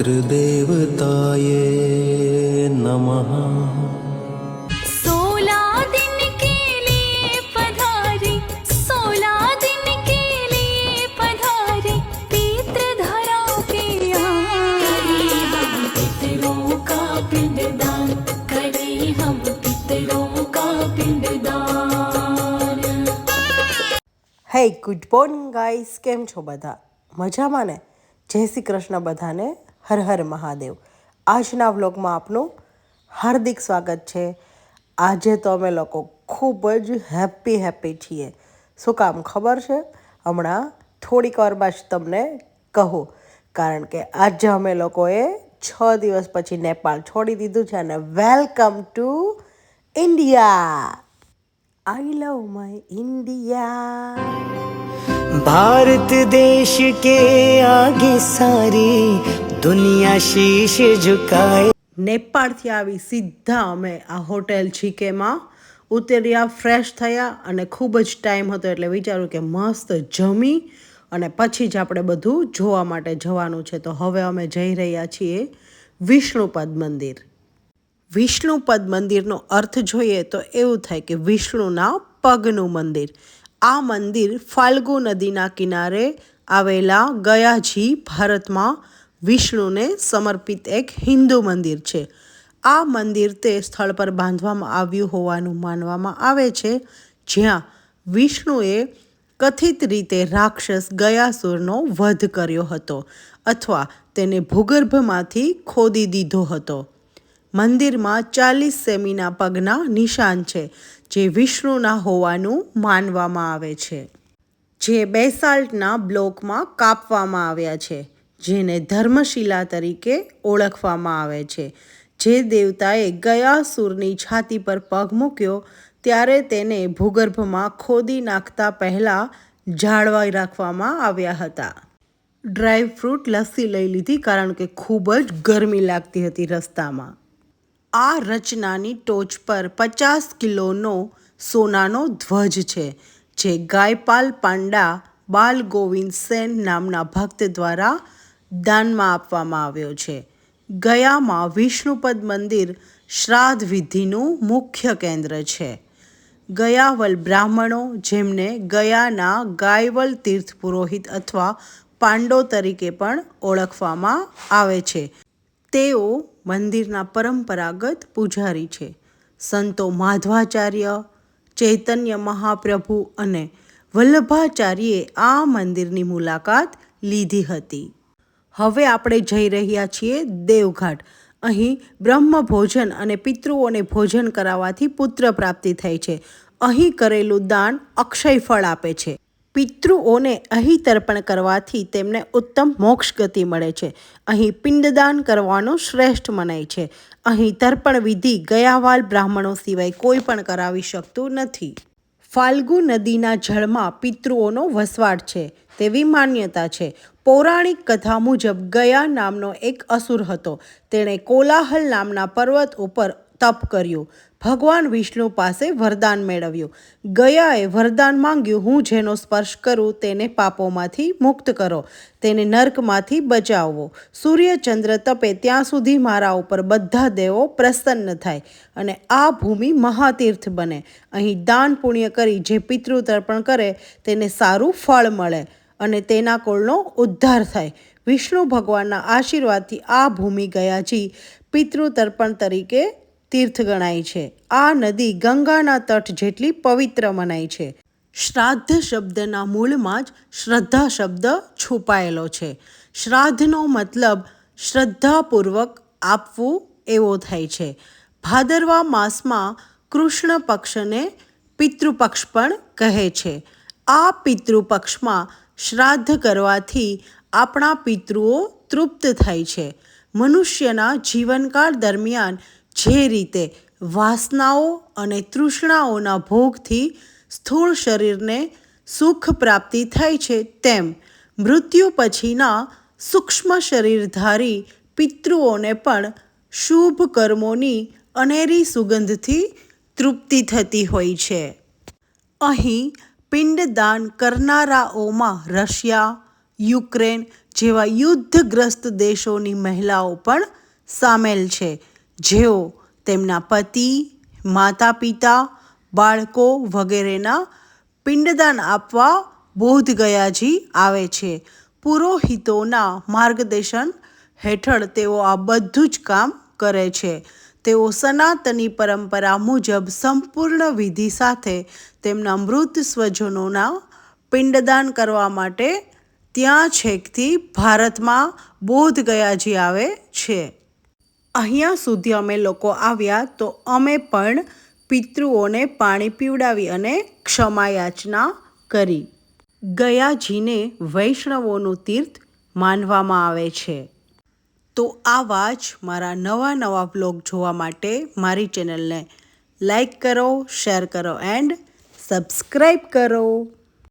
पितृदेवताय नमः सोलह दिन के लिए पधारे सोलह दिन के लिए पधारे पितृ धरा के आए हम पितरों का पिंडदान करें हम पितरों का पिंडदान હે ગુડ મોર્નિંગ ગાઈસ કેમ છો બધા મજામાં ને જય શ્રી કૃષ્ણ બધાને હર હર મહાદેવ. આજના વ્લોગમાં આપનું હાર્દિક સ્વાગત છે. આજે તો અમે લોકો ખૂબ જ હેપી હેપી છીએ. શું કામ ખબર છે? હમણાં થોડીક વાર જ તમને કહું. કારણ કે આજે અમે લોકોએ છ દિવસ પછી નેપાળ છોડી દીધું છે અને welcome to India. I love my India Bharat દેશ કે આગે સારી દુનિયા શીશ ઝુકાય. નેપાળથી આવી સીધા અમે આ હોટેલ છીકેમાં ઉતર્યા ફ્રેશ થયા અને ખૂબ જ ટાઈમ હતો એટલે વિચાર્યું કે મસ્ત જમી અને પછી જ આપણે બધું જોવા માટે જવાનું છે. તો હવે અમે જઈ રહ્યા છીએ વિષ્ણુપદ મંદિર. વિષ્ણુપદ મંદિરનો અર્થ જોઈએ તો એવું થાય કે વિષ્ણુના પગનું મંદિર. આ મંદિર ફાલ્ગુ નદીના કિનારે આવેલા ગયાજી ભારતમાં વિષ્ણુને સમર્પિત એક હિન્દુ મંદિર છે. આ મંદિર તે સ્થળ પર બાંધવામાં આવ્યું હોવાનું માનવામાં આવે છે, જ્યાં વિષ્ણુએ કથિત રીતે રાક્ષસ ગયાસુરનો વધ કર્યો હતો અથવા તેને ભૂગર્ભમાંથી ખોદી દીધો હતો. મંદિરમાં ચાલીસ સેમીના પગના નિશાન છે, જે વિષ્ણુના હોવાનું માનવામાં આવે છે. જે બેસાલ્ટના બ્લોકમાં કાપવામાં આવ્યા છે. જેને ધર્મશિલા તરીકે ઓળખવામાં આવે છે. જે દેવતાએ ગયાસુરની છાતી પર પગ મૂક્યો, ત્યારે તેને ભૂગર્ભમાં ખોદી નાખતા પહેલાં જાળવાઈ રાખવામાં આવ્યા હતા. ડ્રાય ફ્રૂટ લસ્સી લઈ લીધી કારણ કે ખૂબ જ ગરમી લાગતી હતી રસ્તામાં. આ રચનાની ટોચ પર પચાસ કિલોનો સોનાનો ધ્વજ છે, જે ગાયપાલ પાંડા બાલ ગોવિંદ સેન નામના ભક્ત દ્વારા દાનમાં આપવામાં આવ્યો છે. ગયામાં વિષ્ણુપદ મંદિર શ્રાદ્ધ વિધિનું મુખ્ય કેન્દ્ર છે. ગયાવલ બ્રાહ્મણો, જેમને ગયાના ગાયવલ તીર્થ પુરોહિત અથવા પાંડો તરીકે પણ ઓળખવામાં આવે છે, તેઓ મંદિરના પરંપરાગત પૂજારી છે. સંતો માધવાચાર્ય, ચૈતન્ય મહાપ્રભુ અને વલ્લભાચાર્યે આ મંદિરની મુલાકાત લીધી હતી. હવે આપણે જઈ રહ્યા છીએ દેવઘાટ. અહીં બ્રહ્મ ભોજન અને પિતૃઓને ભોજન કરાવવાથી પુત્ર પ્રાપ્તિ થાય છે. અહીં કરેલું દાન અક્ષય ફળ આપે છે. પિતૃઓને અહીં તર્પણ કરવાથી તેમને ઉત્તમ મોક્ષ ગતિ મળે છે. અહીં પિંડદાન કરવાનું શ્રેષ્ઠ મનાય છે. અહીં તર્પણ વિધિ ગયાવાલ બ્રાહ્મણો સિવાય કોઈ પણ કરાવી શકતું નથી. ફાલ્ગુ નદીના જળમાં પિતૃઓનો વસવાટ છે. તેવી માન્યતા છે. પૌરાણિક કથા મુજબ ગયા નામનો એક અસુર હતો. તેણે કોલાહલ નામના પર્વત ઉપર તપ કર્યું. ભગવાન વિષ્ણુ પાસે વરદાન મેળવ્યું. ગયાએ વરદાન માંગ્યું, હું જેનો સ્પર્શ કરું તેને પાપોમાંથી મુક્ત કરો, તેને નર્કમાંથી બચાવવો. સૂર્યચંદ્ર તપે ત્યાં સુધી મારા ઉપર બધા દેવો પ્રસન્ન થાય અને આ ભૂમિ મહાતીર્થ બને. અહીં દાન પુણ્ય કરી જે પિતૃ તર્પણ કરે, તેને સારું ફળ મળે. અને તેના કોળનો ઉદ્ધાર થાય. વિષ્ણુ ભગવાનના આશીર્વાદથી આ ભૂમિ ગયાજી પિતૃતર્પણ તરીકે તીર્થ ગણાય છે. આ નદી ગંગાના તટ જેટલી પવિત્ર મનાય છે. શ્રાદ્ધ શબ્દના મૂળમાં જ શ્રદ્ધા શબ્દ છુપાયેલો છે. શ્રાદ્ધનો મતલબ શ્રદ્ધાપૂર્વક આપવું એવો થાય છે. ભાદરવા માસમાં કૃષ્ણ પક્ષને પિતૃપક્ષ પણ કહે છે. આ પિતૃપક્ષમાં શ્રાદ્ધ કરવાથી આપણા પિતૃઓ તૃપ્ત થાય છે. મનુષ્યના જીવનકાળ દરમિયાન જે રીતે વાસનાઓ અને તૃષ્ણાઓના ભોગથી સ્થૂળ શરીરને સુખ પ્રાપ્તિ થાય છે તેમ મૃત્યુ પછીના સૂક્ષ્મ શરીરધારી પિતૃઓને પણ શુભ કર્મોની અનેરી સુગંધથી તૃપ્તિ થતી હોય છે. અહીં પિંડદાન કરનારાઓમાં રશિયા, યુક્રેન જેવા યુદ્ધગ્રસ્ત દેશોની મહિલાઓ પણ સામેલ છે. જેઓ તેમના પતિ માતા પિતા બાળકો વગેરેના પિંડદાન આપવા બોધગયાજી આવે છે. પુરોહિતોના માર્ગદર્શન હેઠળ તેઓ આ બધું જ કામ કરે છે. તેઓ સનાતની પરંપરા મુજબ સંપૂર્ણ વિધિ સાથે તેમના મૃત સ્વજનોના પિંડદાન કરવા માટે ત્યાં છેકથી ભારતમાં બોધગયાજી આવે છે. અહીંયા સુધી અમે લોકો આવ્યા તો અમે પણ પિતૃઓને પાણી પીવડાવી અને ક્ષમા યાચના કરી. ગયાજીને વૈષ્ણવોનું તીર્થ માનવામાં આવે છે. તો આવા જ મારા નવા નવા બ્લોગ જોવા માટે મારી ચેનલને લાઈક કરો, શેર કરો એન્ડ સબસ્ક્રાઈબ કરો.